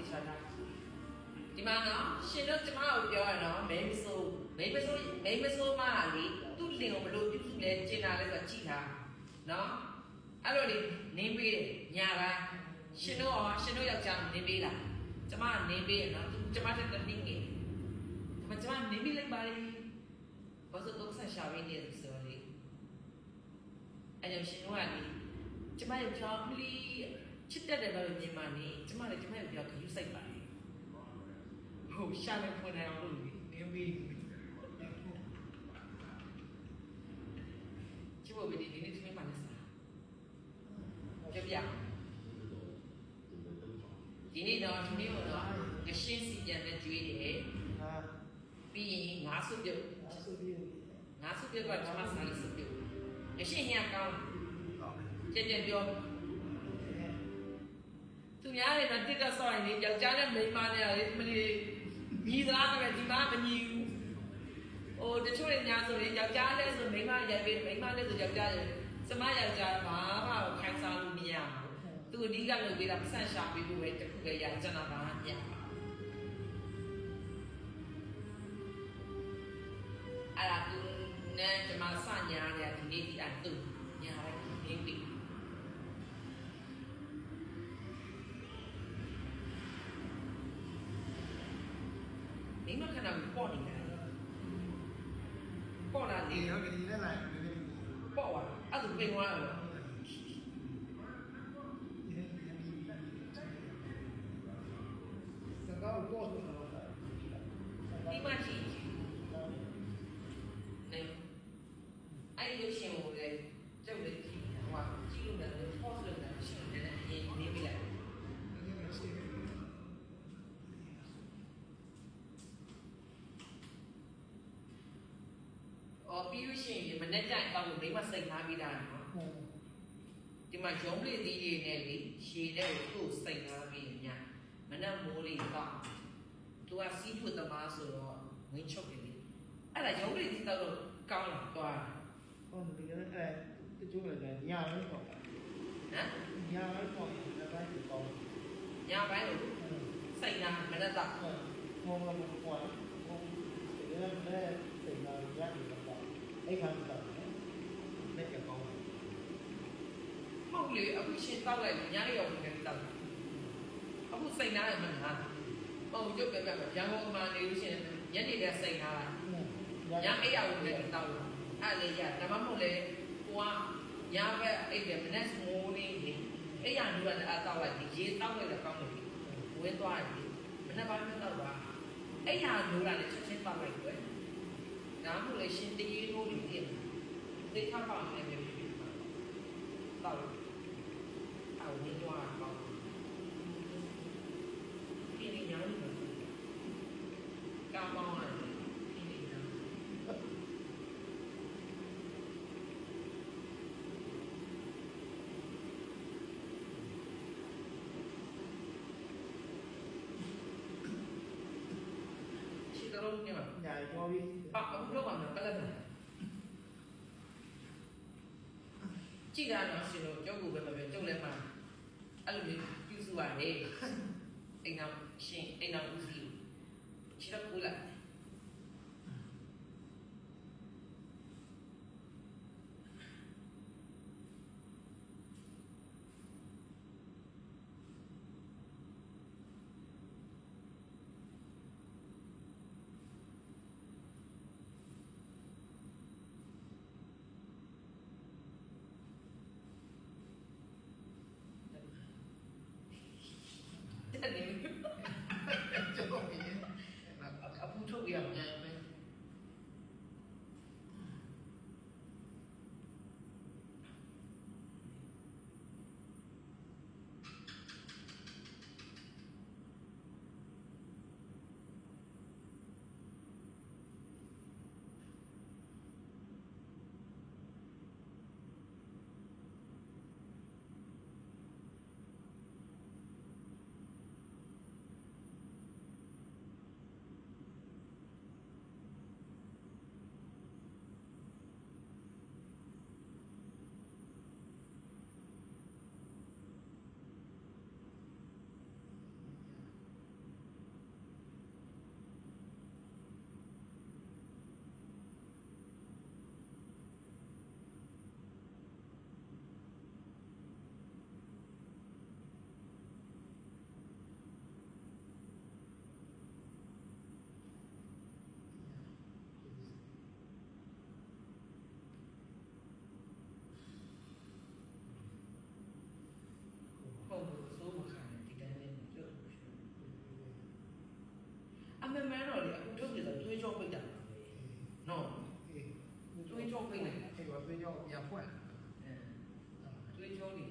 တိချာတာဒီမှာနော်ရှင်တို့ကျမကိုပြောရနော်မဲမစိုးမဲမစိုးမဲမစိုးမလေသူ့လင်ကိုဘလို့ပြုစုလဲကျင်တာလဲဆိုကြည့်တာနော်အဲ့လိုလေနင်းပေးတယ်ညာပိုင်းရှင်တို့ရောရှင်တို့ယောက်ျားနင်းပေးလားကျမနင်းပေးရနော်ကျမတက်တဲ့နင်းငယ်မကျမနင်းပေးလိုက်ပါလေဘာလို့တော့ဆက်ရှာရင်းနေတယ်ဆိုတော့လေအဲ့ကြောင့်ရှင်တို့ကလေကျမယောက်ျားမလီ ချစ်တတ်တယ်လို့မြင်မှနေကျမလည်းကျမယောက်ျားကိုယူဆိုင်ပါလေဟုတ်ရှာလည်းဖွင့်နေအောင်လို့နင်းပေးကျမတို့ဒီနေ့ဒီနေ့မှလည်းစားကြပြဒီနေ့တော့ဒီနေ့တော့ငရှင်းစီပြန်တဲ့ကျွေးတယ်ဟာပြီးရင်ငါးစုပြုတ်အဆူပြီးငါးစုပြုတ်ကကျမစားလို့စုပြုတ်ငရှင်းညကောင်းဟုတ်ကြက်ကြက်ပြော သူများတွေတော့တစ်တက်ဆော့ရင်လေယောက်ျားနဲ့မိန်းမနဲ့လေမလီညီသားနဲ့ဒီမှာမညီဘူးဟိုတချို့တွေညာဆိုရင်ယောက်ျားလည်းဆိုမိန်းမရိုက်ပြီးမိန်းမလည်းဆိုယောက်ျားလည်းစမယောက်ျားဘာမှခိုင်စားလို့မရဘူးသူအဓိကလုပ်ပေးတာပတ်စံရှာပေးဖို့ပဲတခုပဲရကျွန်တော်ဘာမှမရဘူးအဲ့ဒါသူနဲ့ကျမစညာတယ်ဒီနေ့ဒီအတူညာလိုက်နေပြီ မိမခဏ ပေါ့နေတယ်ပေါ့လာဒီလေရောဒီနဲ့လိုက်ဒီနေ့ဒီပေါ့သွားအဲ့ဒါပြင်သွားတယ် စကားပေါ်တော့ ဒီမှရှိနေအဲ့လိုရှင်ကိုလေကျုပ်လည်းကြည့်ဟိုကကြည့်လို့လည်း pause လုပ်တယ်ရှင်လည်းအရင်နေပြီလားအော်ပြီးလို့ရှိရင်မနေ့ ကျရင်တော့မိမစိတ်ထားပြီးတာနော်ဒီမှာဂျုံးလေးသီးတွေနဲ့လေရှည်တဲ့ကိုသူ့စိတ်ထားပြီးညမနေ့မိုးလေးတော့သူကစီးထွတ်သမားဆိုတော့ငင်းချုပ်တယ်လေအဲ့ဒါဂျုံးလေးသီးတော့ကောင်းလာသွားဟုတ်ဒီကအဲတချို့လည်းညာလည်းပေါ့နော်ညာလည်းပေါ့လည်းတိုင်းပေါ့ညပိုင်းလို့စိတ်နာမနေ့တော့ဟောမှာပေါ့ဟောဒီလည်းလည်းစိတ်နာရတယ်ပေါ့အဲ့ခါတော့လက်ကျကောင်း မဟုတ်လေအခုရှင်းတောက်လိုက်ညနေရောက်နေတောက်အခုစိတ်နာရမှန်းဟာဟုတ်ကြုတ်ပြပြရန်ကုန်မှာနေလို့ရှိရင်ညနေတည်းစိတ်နာလာညအိပ်ရဝင်တယ်တောက်လို့အဲ့လေရဒါမှမဟုတ်လေကိုကညဘက်အိပ်တယ်မနေ့မိုးလေးလေအိပ်ရနူရတယ်အတောက်လိုက်ဒီရေတောက်လိုက်တော့ကောင်းတယ်ဝင်းသွားတယ်မနေ့ပိုင်းမတောက်ပါအိပ်ရနူရတယ်ချက်ချင်းတောက်လိုက်တယ်ဒါမှမဟုတ်လေရှင်တရေလို့နေတယ်သိခါပါမယ်ပဲဖြစ်ပါတောက်အဝင်းသွားတော့ဒီနေ့ညနေမှာ ကာမောင်းရတယ်ဒီနေ့ညရှိတော့နေမှာညာပြောပြီးအာအခုတော့မှကလည်းကြည့်ရတော့ရှင်တို့ကြောက်ကိုပဲမပြောကြောက်လည်းမှာအဲ့လို မျိုးပြုစုရတယ်အိမ်အောင်ရှင်အိမ်အောင်ဦးစီးချစ်တော့ကူလာတက်နေ ကျော်ပြီး အပူ ကြောပိတ်နေ အဲ့တော့သွေးကြောပြန်ဖွင့် အဲတွေး ကြောနေ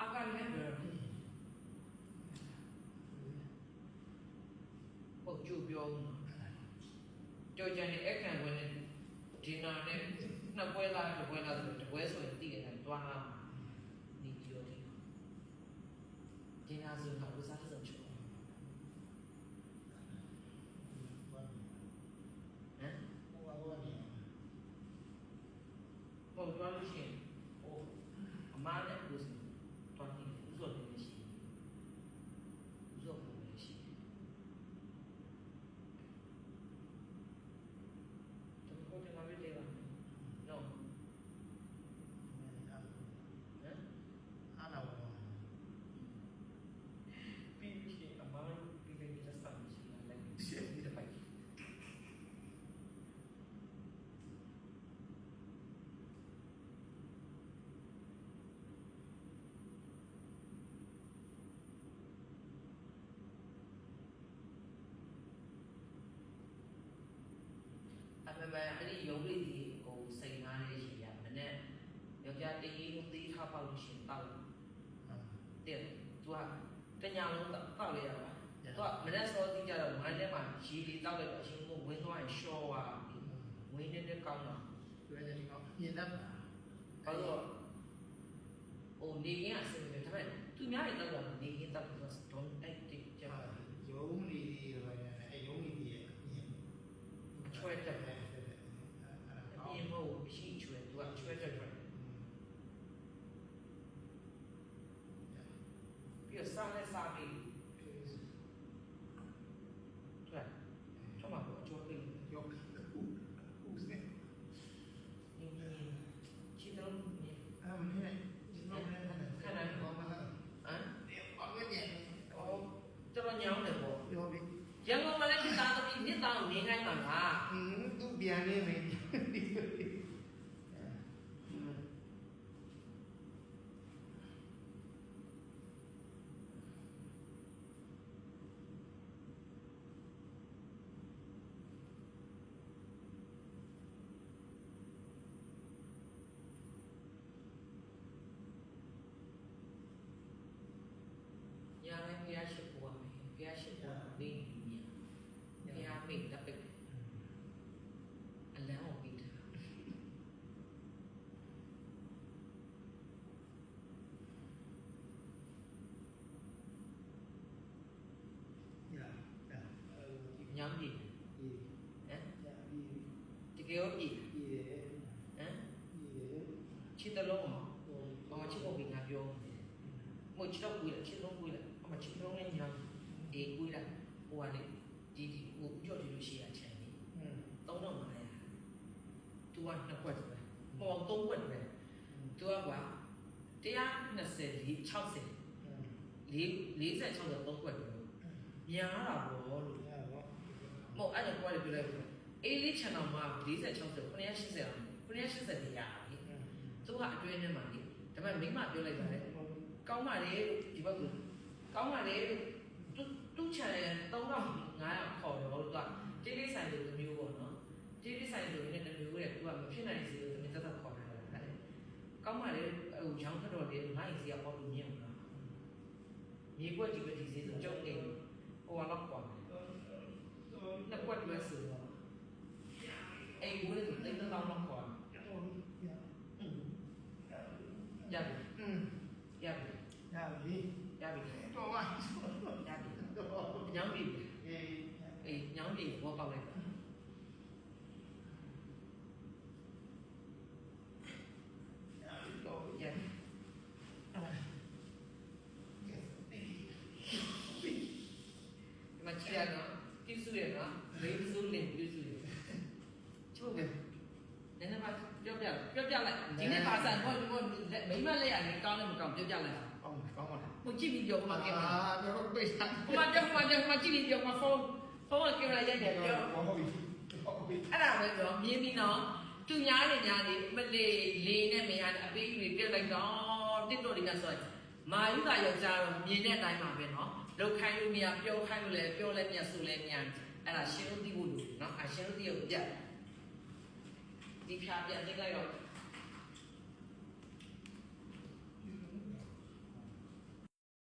အကလည်းပဲဟုတ်ကြိုပြောကြောကြတဲ့အခန့်ဝင်နေဒီနာနဲ့နှစ်ပွဲလားတစ်ပွဲလားဆိုတစ်ပွဲဆိုရင်တည်တယ်တွားလာနေပြောတယ်ဒီနာဆိုတော့ဝစားတဲ့ချက်ဟမ် ဟိုဟိုနေ ဟုတ်တွားလို့ရှိရင်ဟိုအမားနဲ့ကိုယ်တွားနေဥစောနေရှိဥစောပုံနေရှိတော့ကိုယ်ကလည်းလေပါ no ဟမ် အားလာပါ ပြီးပြီးချင်းအမားပြီးပြီး just စမ်းရှိလာလိုက်ရှင်းပြီးတော့ပိုက် အမှန်မှန်အဲ့ဒီယုံလေးဒီဟိုစိန်ထားတဲ့ရှင်ရမနဲ့ယောက်ျားတရေလုံးသေးထားပေါက်လို့ရှင်တောက်တဲ့သူကတညာလုံးတောက်ရရပါသူကမနဲ့စောတိကြတော့ဝမ်းထဲမှာရေတွေတောက်လိုက်တော့အရှင်ကဝင်းသွားရင်ရှော့သွားဝင်းနေတဲ့ကောင်းတော့တွေ့တယ်ဒီကောင်ညင်တတ်ပါဘာလို့ဟိုနေရင်အစင်ပဲဒါပေမဲ့သူများတွေတောက်တော့နေရင်တောက်တော့ don't take it ကြပါရုံးနေဒီရောအဲရုံးနေဒီရဲ့ညင်ချွဲတက်အဲ့အ ဒါ ပြင်မဟုတ်ရှိချွဲသူကချွဲတက်တယ် ပြီးတော့စားလဲစား பியாஷுக்கு போகணும் பியாஷுக்கு đi அப்படின்னு பியா mình đã bệnh Allah ổn định nhóm gì thì cái ốp gì chỉ ta lỗ mà mà chỉ có bình hạt vô mình chỉ đọc quỳ là chỉ lỗ quỳ là machino ngai nyang e kui la o ane di di o jo di lu shi a chen ni tong dong ma ya tu wa na kwa ji ba mo wa tong kwa ni ba tu wa wa 124 60၄46တော့သုံးခွက်တယ်များတာပေါ့လို့မဟုတ်အဲ့ဒါကိုလည်းပြလိုက်ဘူးအေးလေး channel မှာ46ဆို980အောင်980နေရပြီသူကအတွင်းထဲမှာလေဒါပေမဲ့မိမပြောလိုက်တာလေကောင်းပါလေဒီဘက်က ကောင်းပါလေလို့သူသူချန်3500ခေါ်တော့သူကတေးလေးဆိုင်လိုမျိုးပေါ့နော်တိတိဆိုင်ဆိုရင်လည်းမျိုးတဲ့သူကမဖြစ်နိုင်စီလို့သမီးသက်သက်ခေါ်တာလေအဲ့ကောင်းပါလေဟိုရောင်းခတော့လေမိုင်းစီကပေါ့လို့မြင်မှာမြေကွက်ဒီပဲဒီစီဆိုကြောက်နေဟိုကတော့ပေါ့နှစ်ကွက်ပဲဆိုတော့အဲ့ဒီဝင်တိတ်တောင်းတော့ခေါ်ရပြီ อืม ရပြီ ညာ ပြီရပြီတော့ပါရပြီတော့ညောင်းပြီအေးအေးညောင်းပြီဘောပေါက်လိုက်တာညာတော့ရပြီဒီမှာကြည့်ရနော်ပြုစုရနော်လေးစုလင်ပြုစုရချုပ်ပဲနည်းနည်းပါပြောပြပြောပြလိုက်ဒီနေ့ပါစံဟိုဟိုမိမလက်ရရင်ကောင်းတယ်မကောင်းပြောပြလိုက် ကောင်းကောင်းပါလားဟိုကြည့်ပြီးပြောဟိုမှာကင်မရာအာတော့ပိတ်တာဟိုမှာပြောဟိုမှာပြောဟိုမှာကြည့်ပြီးပြောမှာဖုန်းဖုန်းကကင်မရာရိုက်တယ်ပြောဟုတ်ပြီဟုတ်ပြီအဲ့ဒါပဲပြောမြင်ပြီးနော်သူညာနေညာနေမလေးလေးနဲ့မရအပေးကြီးပြက်လိုက်တော့တစ်တော့ဒီကဆိုမာယူကယောက်ျားတော့မြင်တဲ့အတိုင်းပါပဲနော်လောက်ခိုင်းလို့မရပြောခိုင်းလို့လည်းပြောလည်းမရဆိုလည်းမရအဲ့ဒါရှင်းလို့သိဖို့လို့နော်အရှင်းလို့သိဖို့ပြတ်ဒီဖြာပြန်သိလိုက်တော့